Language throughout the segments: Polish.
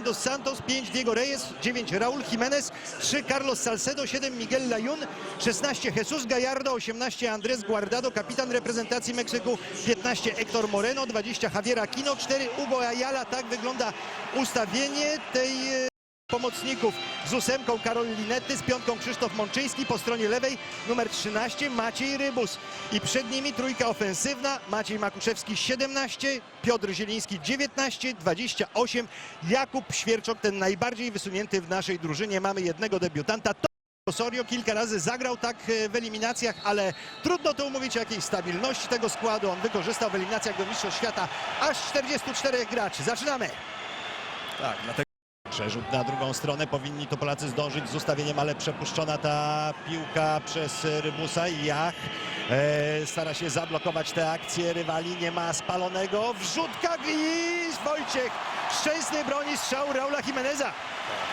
Jonathan Dos Santos, 5 Diego Reyes, 9 Raúl Jiménez, 3 Carlos Salcedo, 7 Miguel Layun, 16 Jesus Gallardo, 18 Andrés Guardado, kapitan reprezentacji Meksyku, 15 Héctor Moreno, 20 Javier Aquino, 4 Hugo Ayala. Tak wygląda ustawienie tej e, pomocników z ósemką Karol Linety, z piątką Krzysztof Mączyński, po stronie lewej numer 13 Maciej Rybus i przed nimi trójka ofensywna Maciej Makuszewski 17, Piotr Zieliński 19, 28, Jakub Świerczok, ten najbardziej wysunięty w naszej drużynie. Mamy jednego debiutanta. Osorio kilka razy zagrał tak e, w eliminacjach, ale trudno to umówić o jakiejś stabilności tego składu. On wykorzystał w eliminacjach do Mistrzostw Świata aż 44 graczy. Zaczynamy! Tak, dlatego Przerzut na drugą stronę, powinni to Polacy zdążyć z ustawieniem, ale przepuszczona ta piłka przez Rybusa i Jach e, stara się zablokować te akcje rywali, nie ma spalonego, wrzutka i Wojciech Szczęsny broni strzał Raula Jimeneza.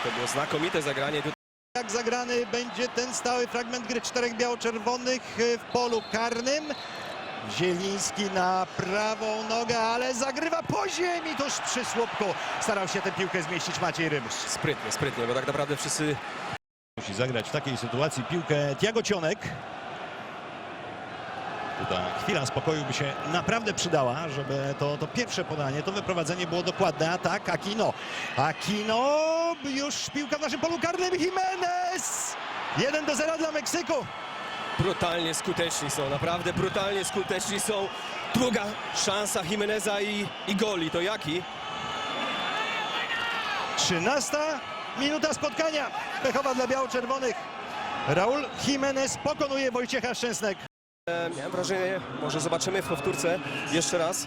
to było znakomite zagranie. Jak zagrany będzie ten stały fragment gry czterech biało-czerwonych e, w polu karnym. Zieliński na prawą nogę, ale zagrywa po ziemi tuż przy słupku. Starał się tę piłkę zmieścić Maciej Rybus. sprytnie, sprytnie, bo tak naprawdę wszyscy Musi zagrać w takiej sytuacji piłkę Tiago Cionek. Tutaj chwila spokoju by się naprawdę przydała, żeby to, to pierwsze podanie, to wyprowadzenie było dokładne. Atak Aquino. Aquino, już piłka w naszym polu karnym. Jimenez! 1 do 0 dla Meksyku. Brutalnie skuteczni są, naprawdę brutalnie skuteczni są. Druga szansa Jimeneza i, i goli, to jaki? 13 minuta spotkania. Pechowa dla biało-czerwonych. Raul Jimenez pokonuje Wojciecha Szczęsnego. E, miałem wrażenie, może zobaczymy w powtórce jeszcze raz.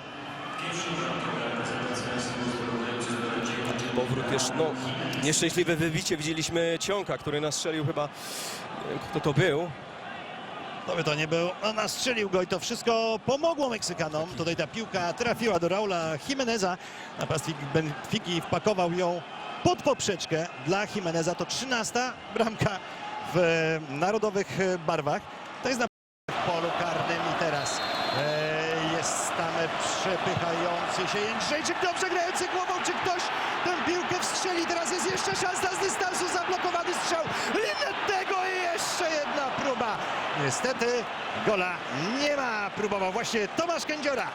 Powrót jeszcze, no, nieszczęśliwe wybicie. Widzieliśmy Ciąka, który nastrzelił chyba, nie wiem kto to był. To by to nie był, no nastrzelił go i to wszystko pomogło Meksykanom. Tutaj ta piłka trafiła do Raula Jimeneza. Napastnik Benfiki wpakował ją pod poprzeczkę dla Jimeneza. To 13 bramka w e, narodowych e, barwach. To jest na polu karnym i teraz e, jest tam przepychający się Jędrzejczyk, dobrze grający głową. Czy ktoś tę piłkę wstrzeli? Teraz jest jeszcze szansa z dystansu, zablokowany strzał Linettego i jeszcze jedna próba. Niestety gola nie ma. Próbował właśnie Tomasz Kędziora.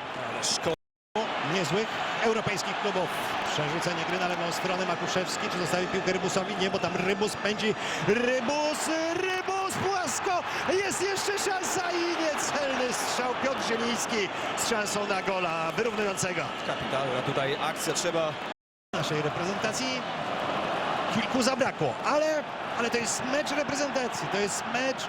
Niezłych europejskich klubów. Przerzucenie gry na lewą stronę Makuszewski. Czy zostawi piłkę Rybusowi? Nie, bo tam Rybus pędzi. Rybus, Rybus płasko. Jest jeszcze szansa i niecelny strzał. Piotr Zieliński z szansą na gola wyrównującego Kapitalna tutaj akcja, trzeba naszej reprezentacji. Kilku zabrakło, ale, ale to jest mecz reprezentacji. To jest mecz,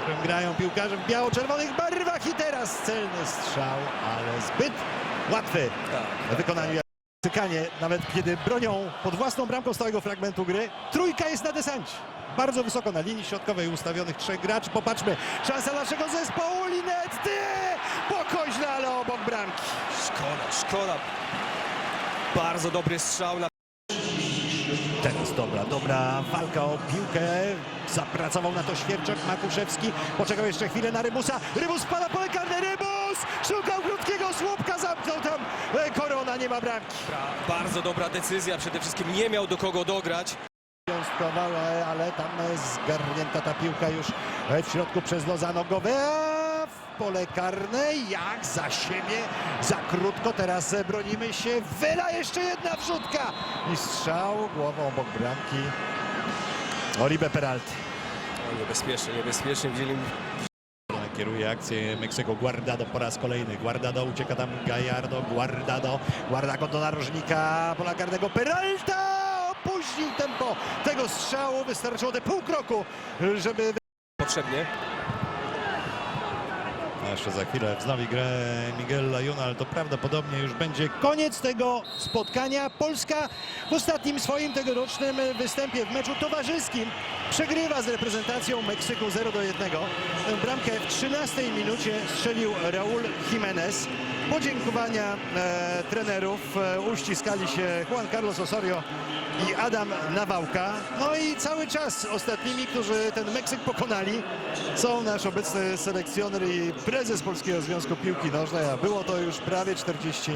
którym grają piłkarze w biało-czerwonych barwach i teraz celny strzał, ale zbyt łatwy tak, w wykonaniu Meksycznie, nawet kiedy bronią pod własną bramką stałego fragmentu gry. Trójka jest na desancie. Bardzo wysoko na linii środkowej ustawionych trzech graczy. Popatrzmy, szansa naszego zespołu Linetty! Po koźle, ale obok bramki. Szkoda, szkoda. Bardzo dobry strzał na Teraz dobra, dobra walka o piłkę. Zapracował na to Świerczak, Makuszewski. Poczekał jeszcze chwilę na Rybusa. Rybus pada pole karne. Rybus! Szukał krótkiego słupka, zamknął tam e, korona, nie ma bramki. bardzo dobra decyzja. Przede wszystkim nie miał do kogo dograć. Ale, tam zgarnięta ta piłka już e, w środku przez Lozano Gowe. A w pole karne, jak za siebie, za krótko. Teraz bronimy się. Wyla jeszcze jedna wrzutka. I strzał głową obok bramki. Oribe Peralty. O, niebezpiecznie, niebezpiecznie. Widzieli Kieruje akcję Meksyku. Guardado po raz kolejny. Guardado ucieka tam Gallardo. Guardado. Guardado do narożnika pola karnego. Peralta opóźnił tempo tego strzału. Wystarczyło te pół kroku, żeby... potrzebnie. Jeszcze za chwilę wznowi grę Miguel Layun, ale to prawdopodobnie już będzie koniec tego spotkania. Polska w ostatnim swoim tegorocznym występie w meczu towarzyskim przegrywa z reprezentacją Meksyku 0 do 1. Tę bramkę w 13 minucie strzelił Raúl Jiménez. Podziękowania e, trenerów e, uściskali się Juan Carlos Osorio i Adam Nawałka. No i cały czas ostatnimi, którzy ten Meksyk pokonali są nasz obecny selekcjoner i prezes Polskiego Związku Piłki Nożnej, a było to już prawie 40